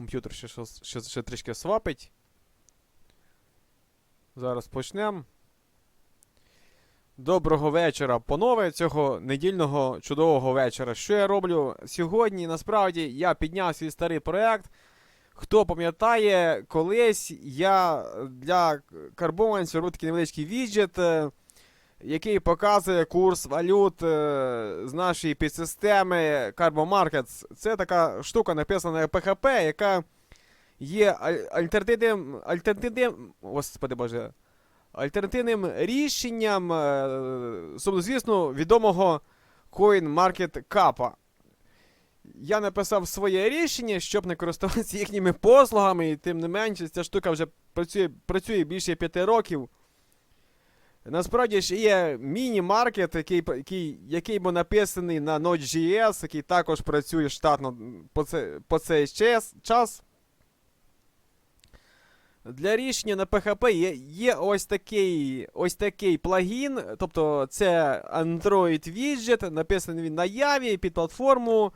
комп'ютер ще, щось- ще, ще трішки свапить. Зараз почнемо. Доброго вечора, панове, цього недільного чудового вечора. Що я роблю сьогодні? Насправді я підняв свій старий проект. Хто пам'ятає, колись я для карбованців робив такий невеличкий віджит, е, який показує курс валют е, з нашої підсистеми Carbon Markets. Це така штука, написана на PHP, яка є альтернативним, альтернативним, господи боже, альтернативним рішенням, е, сумнозвісно, відомого CoinMarketCap. Я написав своє рішення, щоб не користуватися їхніми послугами, і тим не менше, ця штука вже працює, працює більше п'яти років. Насправді ж є міні-маркет, який, який, який був написаний на Node.js, який також працює штатно по, це, по цей час. Для рішення на PHP є, є ось такий ось такий плагін, тобто це Android Widget, написаний він на Яві під платформу.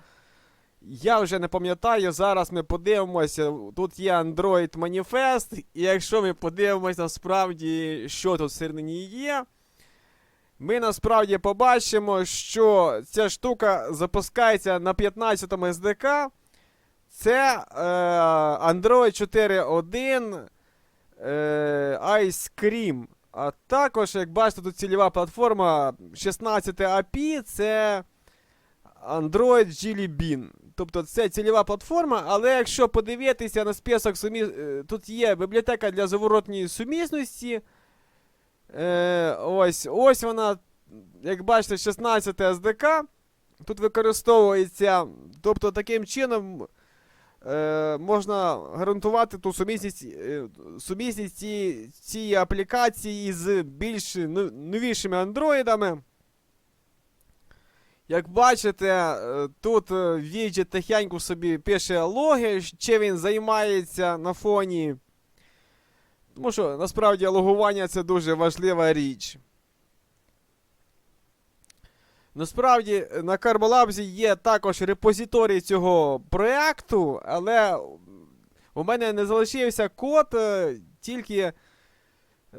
Я вже не пам'ятаю, зараз ми подивимося. Тут є Android Manifest, і якщо ми подивимося насправді, що тут всередині є, ми насправді побачимо, що ця штука запускається на 15-му SDK. Це е, Android 4.1 е, Ice Cream. А також, як бачите, тут цільова платформа 16 API, це Android Jelly Bean. Тобто це цільова платформа, але якщо подивитися на список сумі... е, тут є бібліотека для заворотньої сумісності. Е, ось, ось вона, як бачите, 16 SDK. Тут використовується. Тобто таким чином е, можна гарантувати ту сумісність, е, сумісність цієї, цієї аплікації з більш ну- новішими андроїдами. Як бачите, е, тут е, віджит тихенько собі пише логи, чи він займається на фоні. Тому що насправді логування це дуже важлива річ. Насправді на Carbolabs є також репозиторій цього проєкту, але у мене не залишився код, е, тільки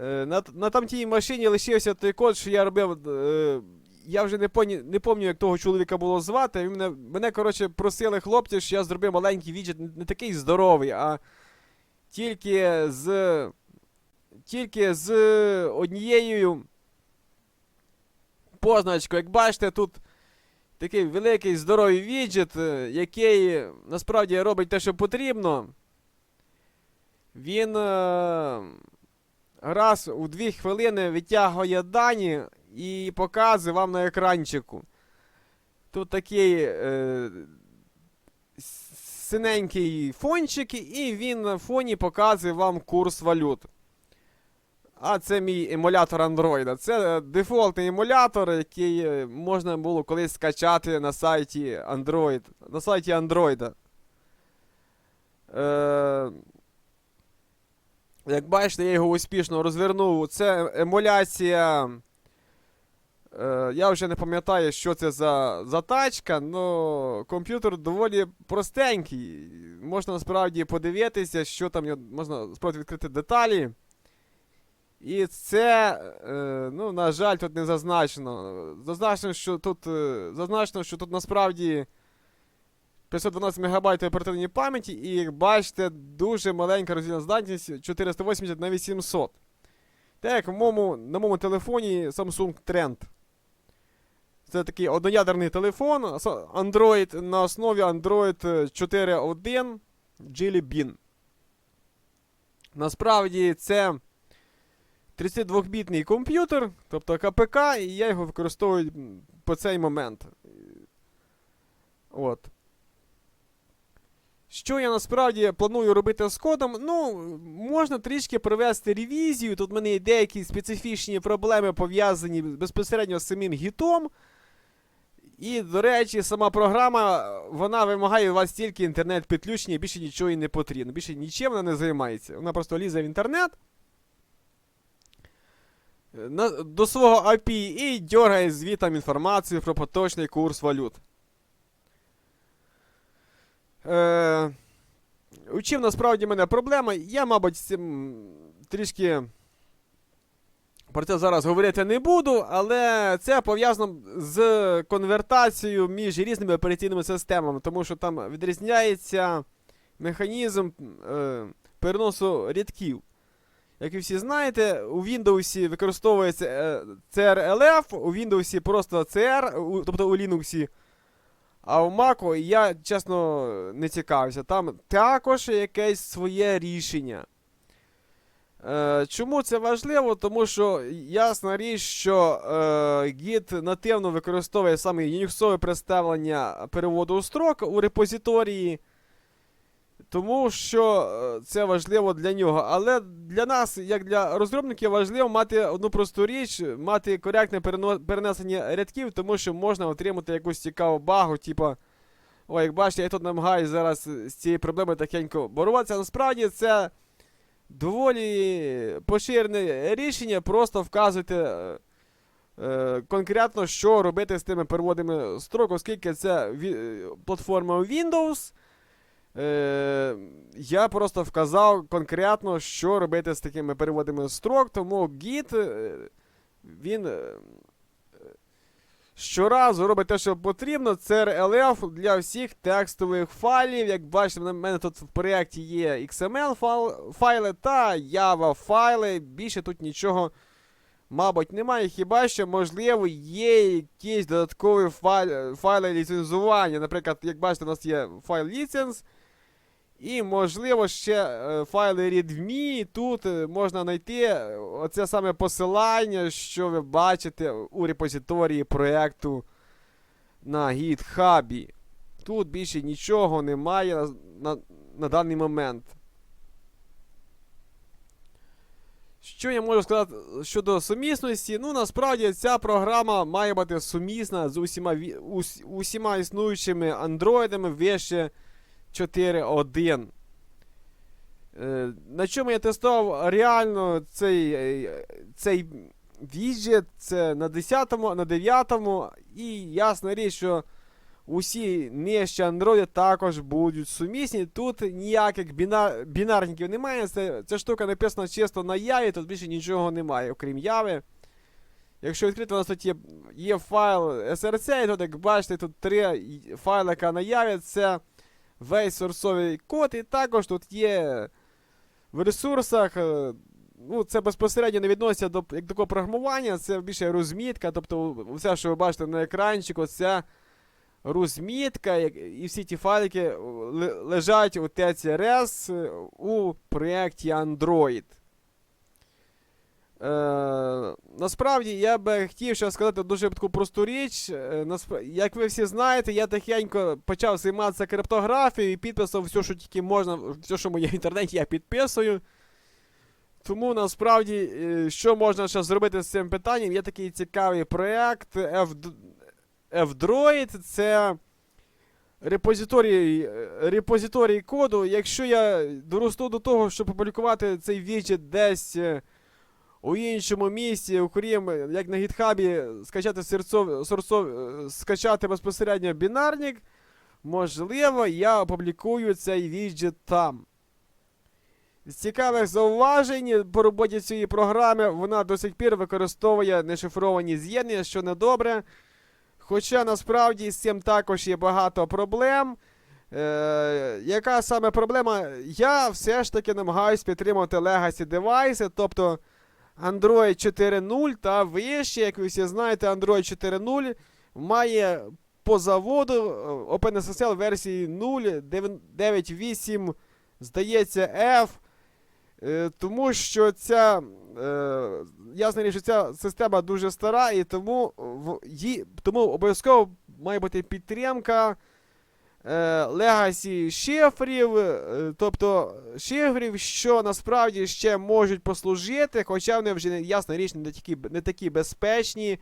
на, на тамтій машині лишився той код, що я робив. Я вже не, поні, не пам'ятаю, як того чоловіка було звати. Він мене, мене коротше, просили хлопці, що я зробив маленький віджит, не, такий здоровий, а тільки з. Тільки з однією позначкою. Як бачите, тут такий великий здоровий віджит, е, який насправді робить те, що потрібно. Він е, раз у 2 хвилини витягує дані і показує вам на екранчику. Тут такий е, синенький фончик, і він на фоні показує вам курс валют. А це мій емулятор Android. Це е, дефолтний емулятор, який е, можна було колись скачати на сайті Android. На сайті Android. Е, як бачите, я його успішно розвернув. Це емуляція. Е, я вже не пам'ятаю, що це за, за тачка, але комп'ютер доволі простенький. Можна насправді подивитися, що там можна спробувати відкрити деталі. І це, е, ну, на жаль, тут не зазначено. Зазначено, що тут, е, зазначено, що тут насправді 512 МБ оперативної пам'яті, і як бачите, дуже маленька роздільна здатність 480 на 800. Так на моєму телефоні Samsung Trend. Це такий одноядерний телефон, Android на основі Android 4.1 Jelly Bean. Насправді це 32-бітний комп'ютер, тобто КПК, і я його використовую по цей момент. От. Що я насправді планую робити з кодом? Ну, можна трішки провести ревізію. Тут в мене є деякі специфічні проблеми пов'язані безпосередньо з самим гітом. І, до речі, сама програма вона вимагає у вас тільки інтернет-підключення, більше нічого і не потрібно. Більше нічим вона не займається. Вона просто лізе в інтернет на, до свого API і дергає звітом інформацію про поточний курс валют. Е, У чим насправді в мене проблема? Я, мабуть, цим трішки про це зараз говорити не буду, але це пов'язано з конвертацією між різними операційними системами, тому що там відрізняється механізм е, переносу рядків. Як ви всі знаєте, у Windows використовується е, CRLF, у Windows просто CR, у- тобто у Linux. А у Mac я, чесно, не цікавився. Там також якесь своє рішення. Е, чому це важливо? Тому що ясна річ, що е, Git нативно використовує саме юніксове представлення переводу строк у репозиторії. Тому що е, це важливо для нього. Але для нас, як для розробників, важливо мати одну просту річ, мати коректне перенесення рядків, тому що можна отримати якусь цікаву багу, типу. Ой, як бачите, я тут намагаюся зараз з цією проблемою тихенько боротися. Насправді це доволі поширене рішення, просто вказуйте е, е, конкретно, що робити з тими переводами строк, оскільки це е, платформа Windows. Е, я просто вказав конкретно, що робити з такими переводами строк, тому Git, е, він щоразу робить те, що потрібно. Це RLF для всіх текстових файлів. Як бачите, в мене тут в проєкті є XML файли та Java файли. Більше тут нічого, мабуть, немає. Хіба що, можливо, є якісь додаткові файл- файли ліцензування. Наприклад, як бачите, у нас є файл ліценз. І, можливо, ще е, файли readme. Тут е, можна знайти е, оце саме посилання, що ви бачите у репозиторії проєкту на GitHub. Тут більше нічого немає на, на, на даний момент. Що я можу сказати щодо сумісності? Ну, насправді ця програма має бути сумісна з усіма, усіма існуючими андроїдами вище 4.1. Е, на чому я тестував реально цей, е, цей віджит, це на 10-му, на 9-му, і ясна річ, що усі нижчі андроїди також будуть сумісні. Тут ніяких бінар, бінарників немає. Це, ця штука написана чисто на яві, тут більше нічого немає, окрім яви. Якщо відкрити, у нас тут є, є файл SRC, і тут, як бачите, тут три файлика на яві. Це весь сорсовий код, і також тут є в ресурсах. е, Ну, це безпосередньо не відноситься до як такого програмування, це більше розмітка. Тобто, все, що ви бачите на екранчику, ця розмітка, і всі ті файлики лежать у TCRS е, у проєкті Android. Е, насправді я би хотів ще сказати дуже таку просту річ. Е, Як ви всі знаєте, я тихенько почав займатися криптографією і підписав все, що тільки можна, все, що моє в інтернеті, я підписую. Тому насправді, е, що можна ще зробити з цим питанням? Є такий цікавий проєкт F-Droid. Це репозиторій, е, репозиторій коду. Якщо я доросту до того, щоб опублікувати цей віджит десь. У іншому місці, окрім як на гітхабі, скачати серцов, сорцов, е, скачати безпосередньо бінарник, можливо, я опублікую цей віджит там. З цікавих зауважень по роботі цієї програми вона до сих пір використовує нешифровані з'єднання, що недобре. Хоча насправді з цим також є багато проблем. Е, яка саме проблема? Я все ж таки намагаюсь підтримувати Legacy девайси, тобто Android 4.0 та вище, як ви всі знаєте, Android 4.0 має по заводу е, OpenSSL версії 0.9.8, здається, F. Е, Тому що ця, е, річ, що ця система дуже стара, і тому, тому обов'язково має бути підтримка легасі шифрів, е, тобто шифрів, що насправді ще можуть послужити, хоча вони вже ясна річ не такі, не такі безпечні,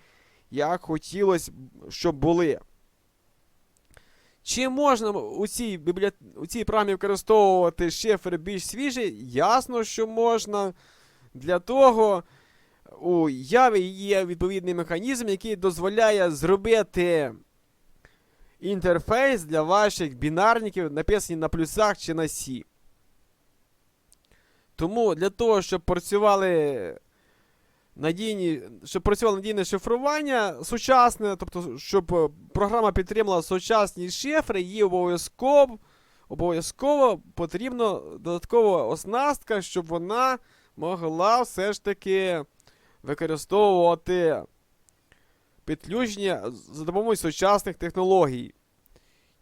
як хотілося, б, щоб були. Чи можна у цій, біблі... у цій програмі використовувати шифри більш свіжі? Ясно, що можна. Для того у Яві є відповідний механізм, який дозволяє зробити інтерфейс для ваших бінарників, написані на плюсах чи на Сі. Тому для того, щоб працювали надійні, щоб працювало надійне шифрування сучасне, тобто, щоб е, програма підтримала сучасні шифри, їй обов'язково обов'язково потрібна додаткова оснастка, щоб вона могла все ж таки використовувати підключення за допомогою сучасних технологій.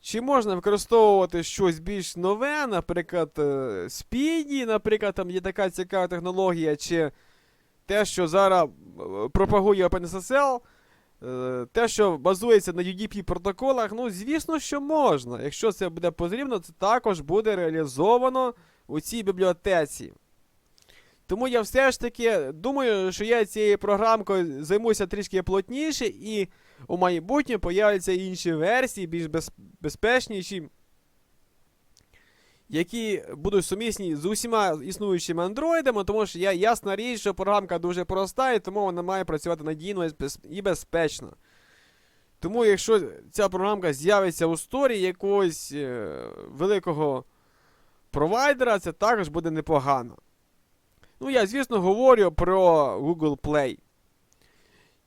Чи можна використовувати щось більш нове, наприклад, е, Speedy, наприклад, там є така цікава технологія, чи те, що зараз е, пропагує OpenSSL, е, те, що базується на UDP протоколах, ну, звісно, що можна. Якщо це буде потрібно, це також буде реалізовано у цій бібліотеці. Тому я все ж таки думаю, що я цією програмкою займуся трішки плотніше, і у майбутньому появляться інші версії, більш без, безпечніші, які будуть сумісні з усіма існуючими андроїдами, тому що я ясна річ, що програмка дуже проста, і тому вона має працювати надійно і безпечно. Тому, якщо ця програмка з'явиться у сторі якогось е, великого провайдера, це також буде непогано. Ну, я, звісно, говорю про Google Play.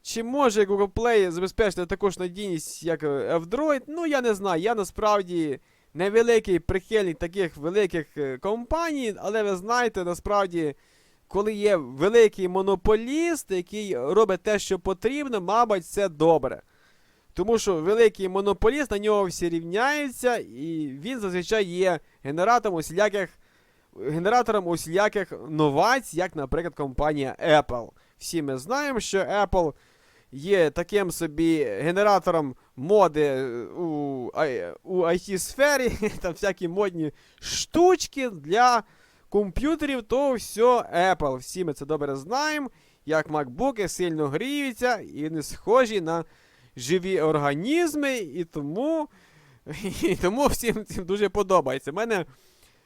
Чи може Google Play забезпечити також надійність, як е, F-Droid? Ну, я не знаю. Я насправді невеликий прихильник таких великих е, компаній, але ви знаєте, насправді, коли є великий монополіст, який робить те, що потрібно, мабуть, це добре. Тому що великий монополіст, на нього всі рівняються, і він зазвичай є генератором усіляких генератором усіляких новацій, як, наприклад, компанія Apple. Всі ми знаємо, що Apple є таким собі генератором моди е, у, у IT-сфері, там всякі модні штучки для комп'ютерів, то все Apple. Всі ми це добре знаємо, як MacBook сильно гріються і не схожі на живі організми, і тому, і тому всім цим дуже подобається. У мене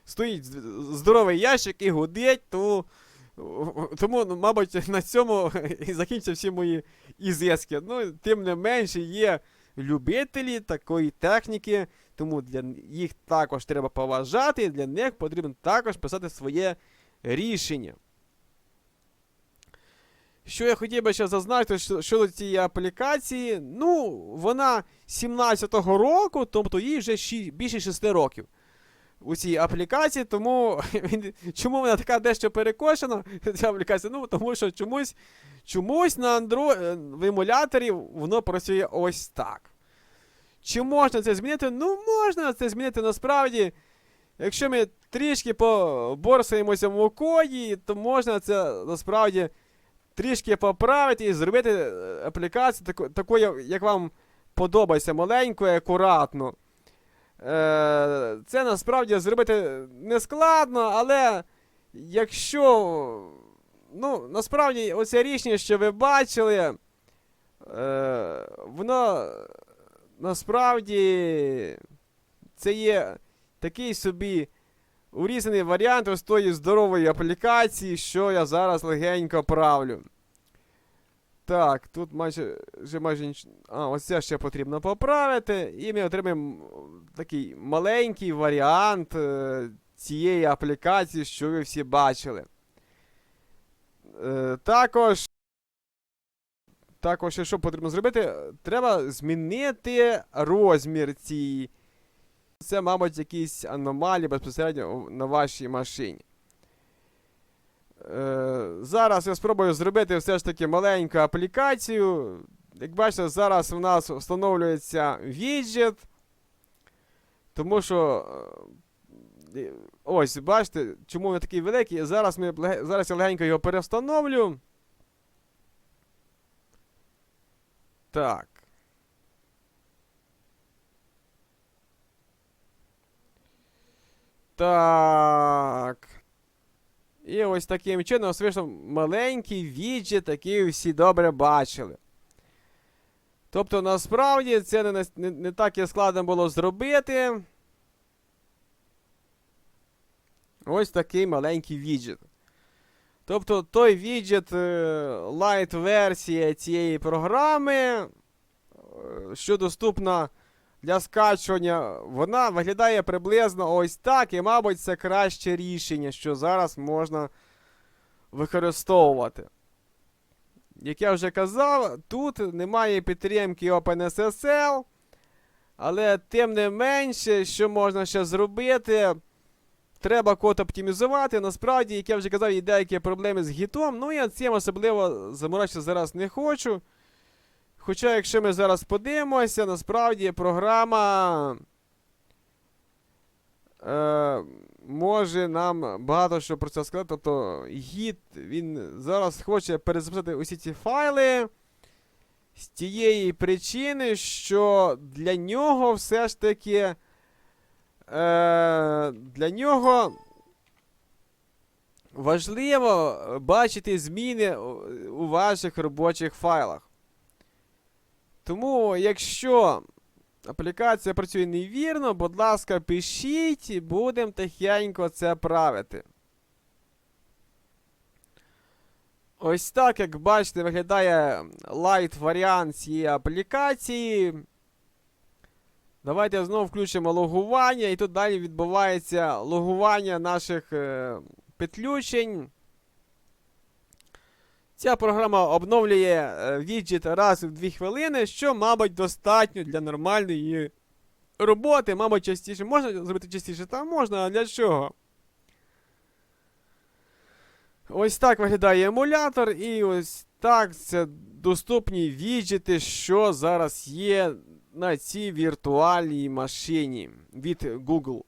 стоїть здоровий ящик і гудить, тому, тому ну, мабуть, на цьому і закінчаться всі мої ізиски. Ну, тим не менше, є любителі такої техніки, тому для їх також треба поважати, і для них потрібно також писати своє рішення. Що я хотів би ще зазначити що- щодо цієї аплікації, ну, вона 17-го року, тобто їй вже ші- більше 6 років у цій аплікації, тому він- чому вона така дещо перекошена, ця аплікація? Ну, тому що чомусь, чомусь на Android, в емуляторі воно працює ось так. Чи можна це змінити? Ну, можна це змінити насправді. Якщо ми трішки поборсаємося в коді, то можна це насправді трішки поправити і зробити е, аплікацію таку, такою, як вам подобається, маленькою, акуратно. Е, це насправді зробити не складно, але якщо. Ну, насправді, оце рішення, що ви бачили, е, воно насправді це є такий собі урізаний варіант ось тої здорової аплікації, що я зараз легенько правлю. Так, тут майже вже майже ніч... А, ось це ще потрібно поправити. І ми отримаємо такий маленький варіант е, цієї аплікації, що ви всі бачили. Е, також. Також, що потрібно зробити, треба змінити розмір цієї. Це, мабуть, якісь аномалії безпосередньо на вашій машині. Е, зараз я спробую зробити все ж таки маленьку аплікацію. Як бачите, зараз у нас встановлюється віджит. Тому що. е, Ось, бачите, чому він такий великий. Зараз, ми, зараз я легенько його перевстановлю. Так. Так. І ось таким чином вийшов маленький віджит, який всі добре бачили. Тобто, насправді, це не, не, не так і складно було зробити. Ось такий маленький віджит. Тобто той віджит, лайт версія цієї програми, е, що доступна для скачування, вона виглядає приблизно ось так, і, мабуть, це краще рішення, що зараз можна використовувати. Як я вже казав, тут немає підтримки OpenSSL, але тим не менше, що можна ще зробити, треба код оптимізувати. Насправді, як я вже казав, є деякі проблеми з гітом, ну я цим особливо заморачуватися зараз не хочу. Хоча, якщо ми зараз подивимося, насправді програма е, може нам багато що про це сказати. Тобто гід, він зараз хоче перезаписати усі ці файли з тієї причини, що для нього все ж таки е, для нього важливо бачити зміни у- ваших робочих файлах. Тому, якщо аплікація працює невірно, будь ласка, пишіть і будемо тихенько це правити. Ось так, як бачите, виглядає лайт варіант цієї аплікації. Давайте знову включимо логування, і тут далі відбувається логування наших е, підключень. Ця програма обновлює е, віджит раз в 2 хвилини, що, мабуть, достатньо для нормальної роботи. Мабуть, частіше можна зробити частіше, та можна, а для чого? Ось так виглядає емулятор, і ось так це доступні віджити, що зараз є на цій віртуальній машині від Google.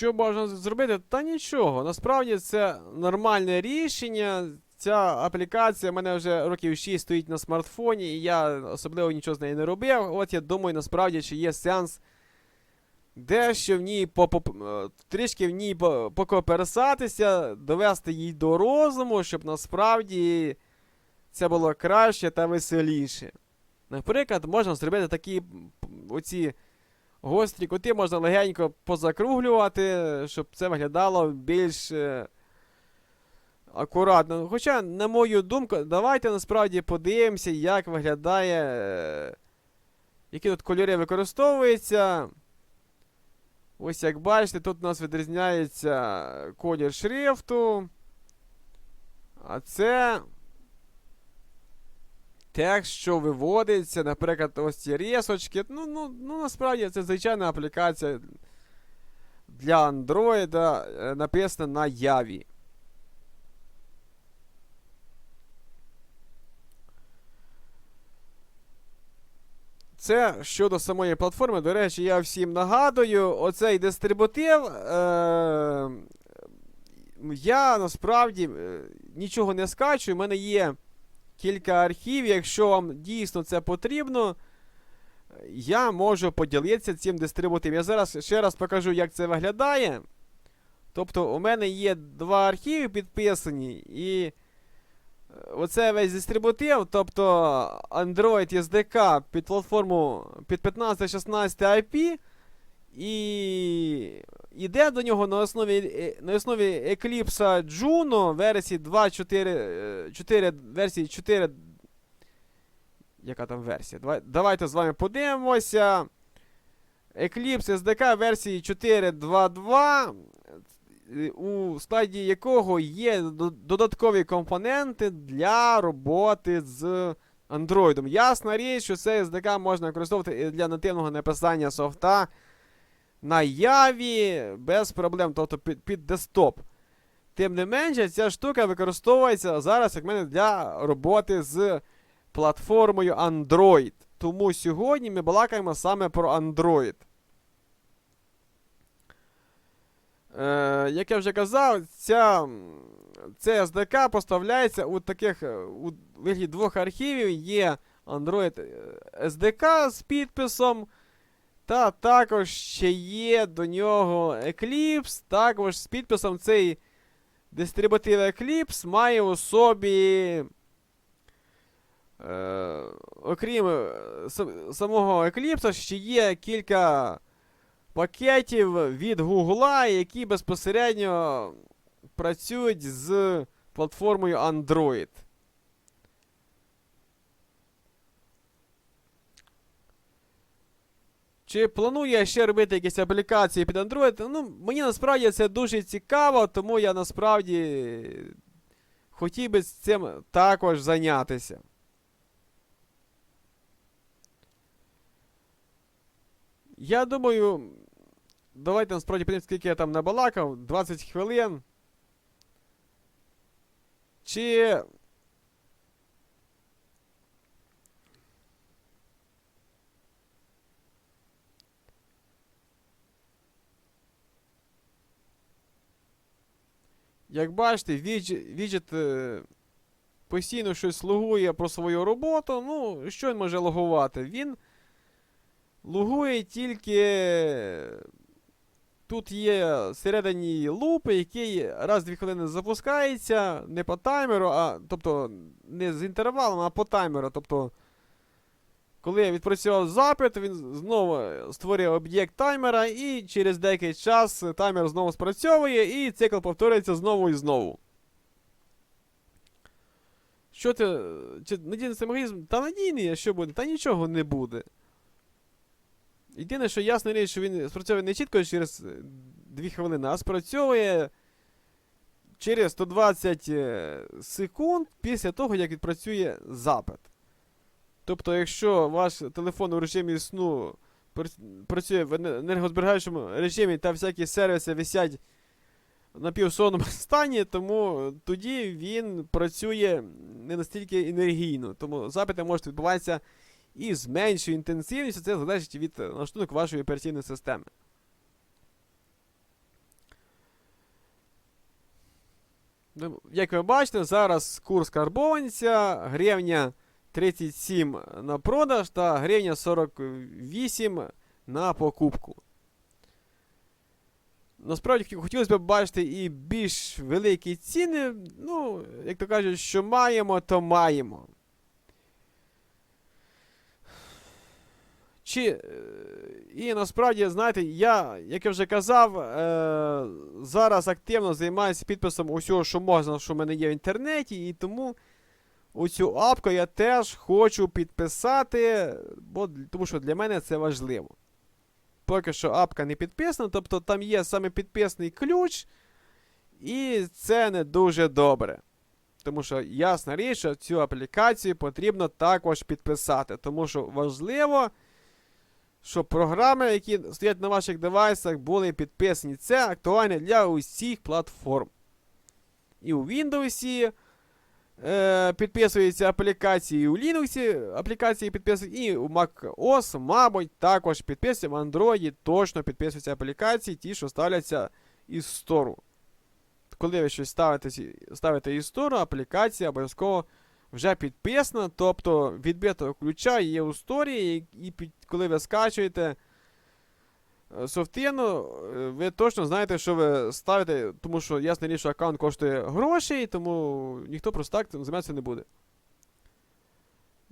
Що можна зробити? Та нічого. Насправді це нормальне рішення. Ця аплікація в мене вже років 6 стоїть на смартфоні, і я особливо нічого з нею не робив. От я думаю, насправді, чи є сенс дещо в ній е, трішки в ній по- покоперсатися, довести її до розуму, щоб насправді це було краще та веселіше. Наприклад, можна зробити такі оці. Гострі кути можна легенько позакруглювати, щоб це виглядало більш е, акуратно. Хоча, на мою думку, давайте насправді подивимося, як виглядає. Е, які тут кольори використовуються. Ось як бачите, тут у нас відрізняється колір шрифту. А це текст, що виводиться, наприклад, ось ці рисочки. Ну, ну, ну насправді це звичайна аплікація для Android, е, написана на Яві. Це щодо самої платформи. До речі, я всім нагадую, оцей дистрибутив. Е- я насправді е, нічого не скачую. У мене є кілька архівів. Якщо вам дійсно це потрібно, я можу поділитися цим дистрибутивом. Я зараз ще раз покажу, як це виглядає. Тобто, у мене є два архіви підписані, і е, оце весь дистрибутив, тобто Android SDK під платформу під 15-16 IP. І йде до нього на основі е, на основі Eclipse Juno версії 2.4 4, версії 4. Яка там версія? Давай, давайте з вами подивимося. Eclipse SDK версії 4.2.2, е, у складі якого є додаткові компоненти для роботи з Android. Ясна річ, що цей SDK можна використовувати для нативного написання софта на Яві без проблем, тобто під, під десктоп. Тим не менше, ця штука використовується зараз, як мене, для роботи з платформою Android. Тому сьогодні ми балакаємо саме про Android. Е, як я вже казав, ця, це SDK поставляється у таких е, у вигляді двох архівів. Є Android е, SDK з підписом. Та також ще є до нього Eclipse, також з підписом цей Дистрибутив Eclipse має у собі. Е, окрім е, сам- самого Eclipse, ще є кілька пакетів від Google, які безпосередньо працюють з платформою Android. Чи планую я ще робити якісь аплікації під Android? Ну, мені насправді це дуже цікаво, тому я насправді хотів би з цим також зайнятися. Я думаю, давайте насправді подивимось, скільки я там набалакав. 20 хвилин. Чи. Як бачите, віджит, е, постійно щось слугує про свою роботу. Ну, що він може логувати? Він лугує тільки. Тут є всередині луп, який раз в дві хвилини запускається не по таймеру, а тобто не з інтервалом, а по таймеру. Тобто, коли я відпрацював запит, він знову створює об'єкт таймера, і через деякий час таймер знову спрацьовує, і цикл повторюється знову і знову. Що ти. Чи надійний механізм? Та надійний, а що буде? Та нічого не буде. Єдине, що ясна річ, що він спрацьовує не чітко через 2 хвилини, а спрацьовує через 120 е, секунд після того, як відпрацює запит. Тобто, якщо ваш телефон у режимі сну працює в ене- енергозберігаючому режимі та всякі сервіси висять на півсонному стані, тому тоді він працює не настільки енергійно. Тому запити можуть відбуватися і з меншою інтенсивністю, це залежить від е, налаштунок вашої операційної системи. Ну, Як ви бачите, зараз курс карбованця, гривня 37 на продаж та гривня 48 на покупку. Насправді хотілося б бачити і більш великі ціни. Ну, як то кажуть, що маємо, то маємо. Чи, е, і насправді, знаєте, я, як я вже казав, е, зараз активно займаюся підписом усього, що можна, що в мене є в інтернеті, і тому оцю апку я теж хочу підписати, бо, тому що для мене це важливо. Поки що апка не підписана, тобто там є саме підписаний ключ, і це не дуже добре. Тому що ясна річ, що цю аплікацію потрібно також підписати, тому що важливо щоб програми, які стоять на ваших девайсах, були підписані. Це актуально для усіх платформ. І у Windows е, підписуються аплікації, у Linux аплікації підписуються, і у macOS, мабуть, також підписуються. В Android точно підписуються аплікації, ті, що ставляться із стору. Коли ви щось ставите, ставите із стору, аплікація обов'язково вже підписана, тобто відбитого ключа є у сторі, і, під, коли ви скачуєте е, е, ви точно знаєте, що ви ставите, тому що ясна річ, що аккаунт коштує грошей, тому ніхто просто так займатися не буде.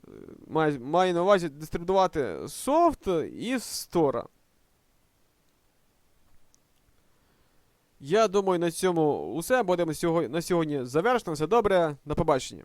Е, Має, має на увазі дистрибувати софт із стора. Я думаю, на цьому усе. Будемо сьогодні, на сьогодні завершено. Все добре. До побачення.